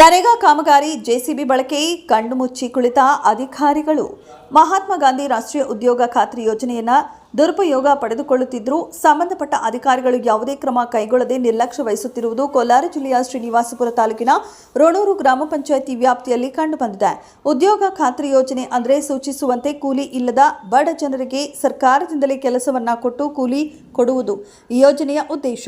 ನರೇಗಾ ಕಾಮಗಾರಿ ಜೆಸಿಬಿ ಬಳಕೆ ಕಣ್ಣು ಮುಚ್ಚಿ ಕುಳಿತ ಅಧಿಕಾರಿಗಳು. ಮಹಾತ್ಮ ಗಾಂಧಿ ರಾಷ್ಟ್ರೀಯ ಉದ್ಯೋಗ ಖಾತ್ರಿ ಯೋಜನೆಯನ್ನ ದುರುಪಯೋಗ ಪಡೆದುಕೊಳ್ಳುತ್ತಿದ್ದರೂ ಸಂಬಂಧಪಟ್ಟ ಅಧಿಕಾರಿಗಳು ಯಾವುದೇ ಕ್ರಮ ಕೈಗೊಳ್ಳದೆ ನಿರ್ಲಕ್ಷ್ಯ ವಹಿಸುತ್ತಿರುವುದು ಕೋಲಾರ ಜಿಲ್ಲೆಯ ಶ್ರೀನಿವಾಸಪುರ ತಾಲೂಕಿನ ರೋಣೂರು ಗ್ರಾಮ ಪಂಚಾಯಿತಿ ವ್ಯಾಪ್ತಿಯಲ್ಲಿ ಕಂಡುಬಂದಿದೆ. ಉದ್ಯೋಗ ಖಾತ್ರಿ ಯೋಜನೆ ಅಂದರೆ ಸೂಚಿಸುವಂತೆ ಕೂಲಿ ಇಲ್ಲದ ಬಡ ಜನರಿಗೆ ಸರ್ಕಾರದಿಂದಲೇ ಕೆಲಸವನ್ನ ಕೊಟ್ಟು ಕೂಲಿ ಕೊಡುವುದು ಈ ಯೋಜನೆಯ ಉದ್ದೇಶ.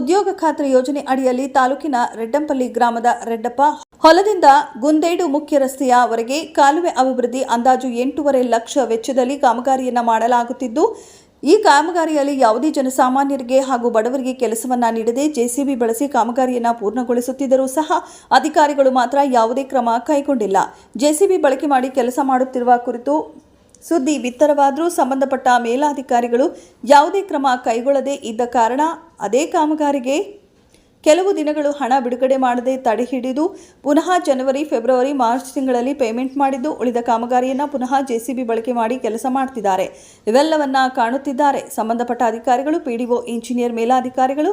ಉದ್ಯೋಗ ಖಾತ್ರಿ ಯೋಜನೆ ಅಡಿಯಲ್ಲಿ ತಾಲೂಕಿನ ರೆಡ್ಡಂಪಲ್ಲಿ ಗ್ರಾಮದ ರೆಡ್ಡಪ್ಪ ಹೊಲದಿಂದ ಗುಂದೇಡು ಮುಖ್ಯ ರಸ್ತೆಯವರೆಗೆ ಕಾಲುವೆ ಅಭಿವೃದ್ಧಿ ಅಂದಾಜು ಎಂಟೂವರೆ ಲಕ್ಷ ವೆಚ್ಚದಲ್ಲಿ ಕಾಮಗಾರಿಯನ್ನು ಮಾಡಲಾಗುತ್ತಿದ್ದು, ಈ ಕಾಮಗಾರಿಯಲ್ಲಿ ಯಾವುದೇ ಜನಸಾಮಾನ್ಯರಿಗೆ ಹಾಗೂ ಬಡವರಿಗೆ ಕೆಲಸವನ್ನ ನೀಡದೆ ಜೆಸಿಬಿ ಬಳಸಿ ಕಾಮಗಾರಿಯನ್ನು ಪೂರ್ಣಗೊಳಿಸುತ್ತಿದ್ದರೂ ಸಹ ಅಧಿಕಾರಿಗಳು ಮಾತ್ರ ಯಾವುದೇ ಕ್ರಮ ಕೈಗೊಂಡಿಲ್ಲ. ಜೆಸಿಬಿ ಬಳಕೆ ಮಾಡಿ ಕೆಲಸ ಮಾಡುತ್ತಿರುವ ಕುರಿತು ಸುದ್ದಿ ಬಿತ್ತರವಾದರೂ ಸಂಬಂಧಪಟ್ಟ ಮೇಲಾಧಿಕಾರಿಗಳು ಯಾವುದೇ ಕ್ರಮ ಕೈಗೊಳ್ಳದೇ ಇದ್ದ ಕಾರಣ ಅದೇ ಕಾಮಗಾರಿಗೆ ಕೆಲವು ದಿನಗಳು ಹಣ ಬಿಡುಗಡೆ ಮಾಡದೆ ತಡೆ ಹಿಡಿದು ಪುನಃ ಜನವರಿ, ಫೆಬ್ರವರಿ, ಮಾರ್ಚ್ ತಿಂಗಳಲ್ಲಿ ಪೇಮೆಂಟ್ ಮಾಡಿದ್ದು ಉಳಿದ ಕಾಮಗಾರಿಯನ್ನು ಪುನಃ ಜೆಸಿಬಿ ಬಳಕೆ ಮಾಡಿ ಕೆಲಸ ಮಾಡ್ತಿದ್ದಾರೆ. ಇವೆಲ್ಲವನ್ನ ಕಾಣುತ್ತಿದ್ದಾರೆ. ಸಂಬಂಧಪಟ್ಟ ಅಧಿಕಾರಿಗಳು, ಪಿಡಿಒ, ಇಂಜಿನಿಯರ್, ಮೇಲಾಧಿಕಾರಿಗಳು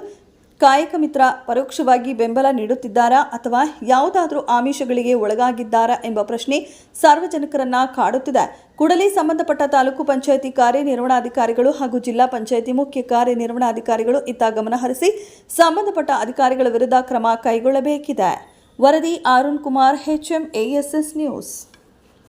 ಕಾಯಕ ಮಿತ್ರ ಪರೋಕ್ಷವಾಗಿ ಬೆಂಬಲ ನೀಡುತ್ತಿದ್ದಾರಾ ಅಥವಾ ಯಾವುದಾದರೂ ಆಮಿಷಗಳಿಗೆ ಒಳಗಾಗಿದ್ದಾರಾ ಎಂಬ ಪ್ರಶ್ನೆ ಸಾರ್ವಜನಿಕರನ್ನ ಕಾಡುತ್ತಿದೆ. ಕೂಡಲೇ ಸಂಬಂಧಪಟ್ಟ ತಾಲೂಕು ಪಂಚಾಯಿತಿ ಕಾರ್ಯನಿರ್ವಹಣಾಧಿಕಾರಿಗಳು ಹಾಗೂ ಜಿಲ್ಲಾ ಪಂಚಾಯಿತಿ ಮುಖ್ಯ ಕಾರ್ಯನಿರ್ವಹಣಾಧಿಕಾರಿಗಳು ಇತ್ತ ಗಮನಹರಿಸಿ ಸಂಬಂಧಪಟ್ಟ ಅಧಿಕಾರಿಗಳ ವಿರುದ್ಧ ಕ್ರಮ ಕೈಗೊಳ್ಳಬೇಕಿದೆ. ವರದಿ Arun Kumar HM ASS news